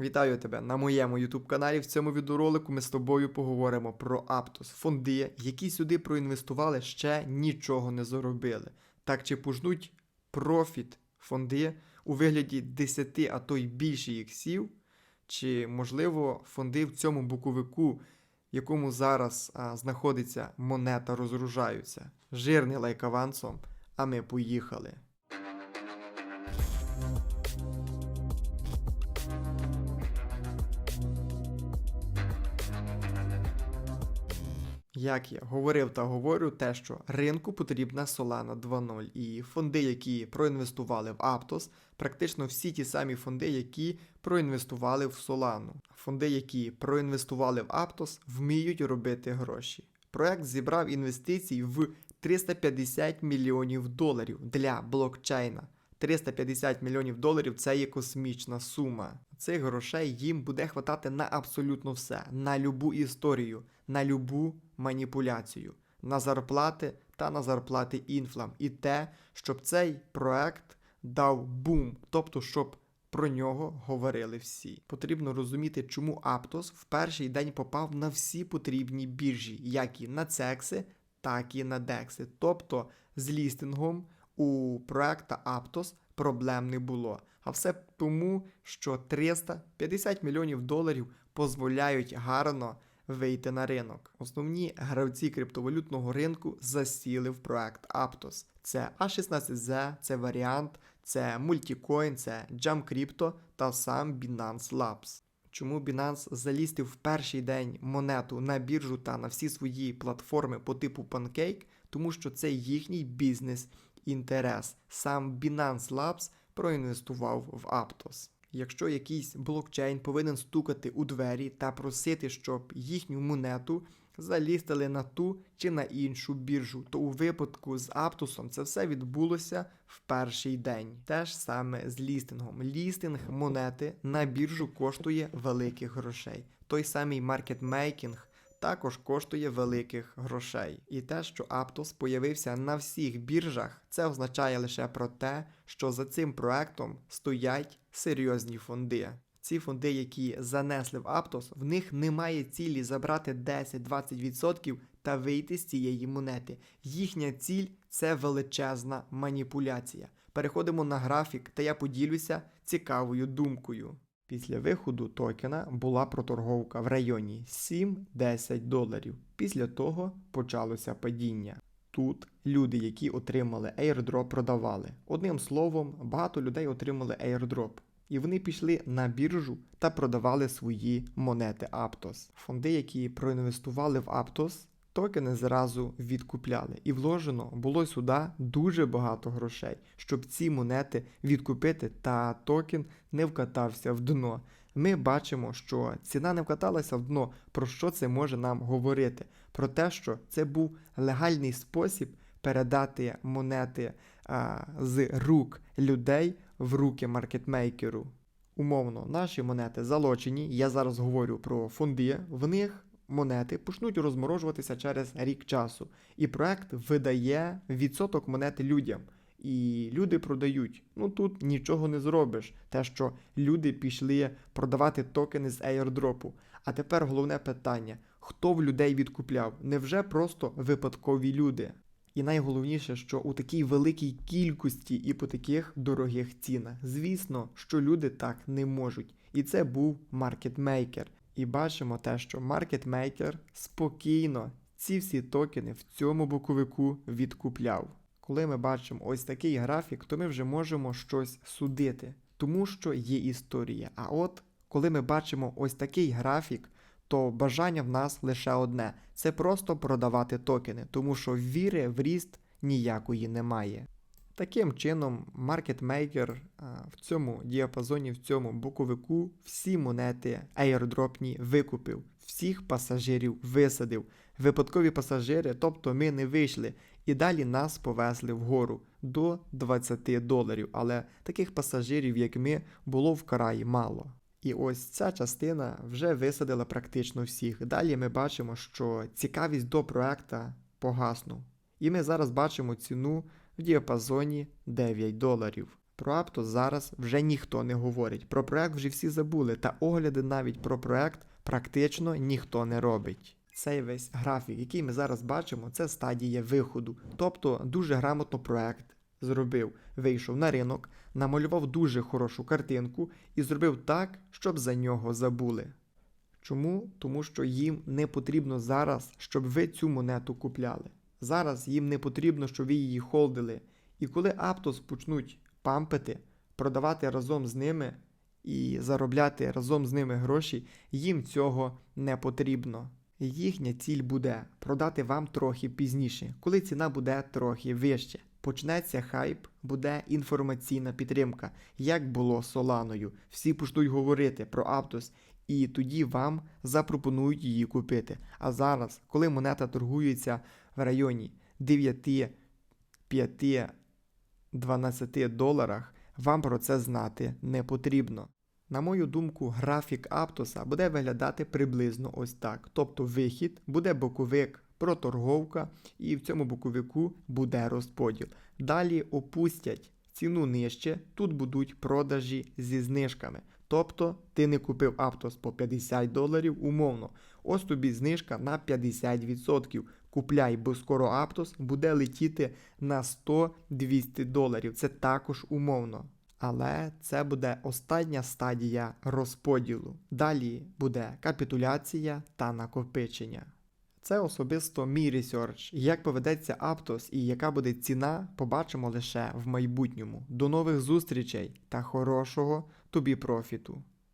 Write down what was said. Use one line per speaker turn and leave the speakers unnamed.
Вітаю тебе на моєму YouTube каналі. В цьому відеоролику ми з тобою поговоримо про Aptos, фонди, які сюди проінвестували, ще нічого не заробили. Так чи пожнуть профіт фонди у вигляді 10, а то й більше іксів, чи можливо фонди в цьому буковику, в якому зараз а, знаходиться монета, розгружаються. Жирний лайк авансом, а ми поїхали. Як я говорив та говорю, те, що ринку потрібна Solana 2.0, і фонди, які проінвестували в Aptos, практично всі ті самі фонди, які проінвестували в Solana. Фонди, які проінвестували в Aptos, вміють робити гроші. Проект зібрав інвестицій в 350 мільйонів доларів для блокчейна. 350 мільйонів доларів це є космічна сума. Цих грошей їм буде хватати на абсолютно все, на любу історію, на любу маніпуляцію, на зарплати та на зарплати інфлам. І те, щоб цей проект дав бум, тобто щоб про нього говорили всі. Потрібно розуміти, чому Aptos в перший день попав на всі потрібні біржі, як і на Цекси, так і на Декси. Тобто з лістингом у проекта Aptos проблем не було. А все тому, що 350 мільйонів доларів дозволяють гарно вийти на ринок. Основні гравці криптовалютного ринку засіли в проект Aptos. Це A16Z, це варіант, це Multicoin, це Jump Crypto та сам Binance Labs. Чому Binance залістив в перший день монету на біржу та на всі свої платформи по типу Pancake? Тому що це їхній бізнес інтерес. Сам Binance Labs проінвестував в Aptos. Якщо якийсь блокчейн повинен стукати у двері та просити, щоб їхню монету залістили на ту чи на іншу біржу, то у випадку з Аптусом це все відбулося в перший день. Те ж саме з лістингом. Лістинг монети на біржу коштує великих грошей. Той самий маркетмейкінг також коштує великих грошей. І те, що Aptos появився на всіх біржах, це означає лише про те, що за цим проектом стоять серйозні фонди. Ці фонди, які занесли в Aptos, в них немає цілі забрати 10-20% та вийти з цієї монети. Їхня ціль це величезна маніпуляція. Переходимо на графік, та я поділюся цікавою думкою. Після виходу токена була проторговка в районі 7-10 доларів. Після того почалося падіння. Тут люди, які отримали airdrop, продавали. Одним словом, багато людей отримали airdrop. І вони пішли на біржу та продавали свої монети Aptos. Фонди, які проінвестували в Aptos, токени зразу відкупляли. І вложено було сюди дуже багато грошей, щоб ці монети відкупити, та токен не вкатався в дно. Ми бачимо, що ціна не вкаталася в дно. Про що це може нам говорити? Про те, що це був легальний спосіб передати монети а, з рук людей в руки маркетмейкеру. Умовно, наші монети залочені. Я зараз говорю про фонди. В них монети почнуть розморожуватися через рік часу. І проект видає відсоток монети людям. І люди продають. Ну тут нічого не зробиш. Те, що люди пішли продавати токени з airdropу. А тепер головне питання: хто в людей відкупляв? Невже просто випадкові люди? І найголовніше, що у такій великій кількості і по таких дорогих цінах. Звісно, що люди так не можуть. І це був маркетмейкер. І бачимо те, що маркетмейкер спокійно ці всі токени в цьому боковику відкупляв. Коли ми бачимо ось такий графік, то ми вже можемо щось судити, тому що є історія. А от коли ми бачимо ось такий графік, то бажання в нас лише одне це просто продавати токени, тому що віри в ріст ніякої немає. Таким чином, маркетмейкер в цьому діапазоні, в цьому боковику всі монети airdropні викупив, всіх пасажирів висадив. Випадкові пасажири, тобто ми не вийшли, і далі нас повезли вгору до 20 доларів. Але таких пасажирів, як ми, було вкрай мало. І ось ця частина вже висадила практично всіх. Далі ми бачимо, що цікавість до проекта погаснув. І ми зараз бачимо ціну в діапазоні 9 доларів. Про Aptos зараз вже ніхто не говорить. Про проект вже всі забули, та огляди навіть про проект практично ніхто не робить. Цей весь графік, який ми зараз бачимо, це стадія виходу. Тобто дуже грамотно проект зробив, вийшов на ринок, намалював дуже хорошу картинку і зробив так, щоб за нього забули. Чому? Тому що їм не потрібно зараз, щоб ви цю монету купляли. Зараз їм не потрібно, щоб ви її холдили. І коли Aptos почнуть пампити, продавати разом з ними і заробляти разом з ними гроші, їм цього не потрібно. Їхня ціль буде продати вам трохи пізніше, коли ціна буде трохи вище. Почнеться хайп, буде інформаційна підтримка, як було з Соланою. Всі почнуть говорити про Aptos, і тоді вам запропонують її купити. А зараз, коли монета торгується в районі 9, 5, 12 доларах, вам про це знати не потрібно. На мою думку, графік Аптоса буде виглядати приблизно ось так. Тобто вихід буде боковик, проторговка, і в цьому боковику буде розподіл. Далі опустять ціну нижче, тут будуть продажі зі знижками. Тобто ти не купив Аптос по 50 доларів умовно. Ось тобі знижка на 50%. Купляй, бо скоро Аптос буде летіти на 100-200 доларів. Це також умовно. Але це буде остання стадія розподілу. Далі буде капітуляція та накопичення. Це особисто мій ресерч. Як поведеться Аптос і яка буде ціна, побачимо лише в майбутньому. До нових зустрічей та хорошого тобі профіту!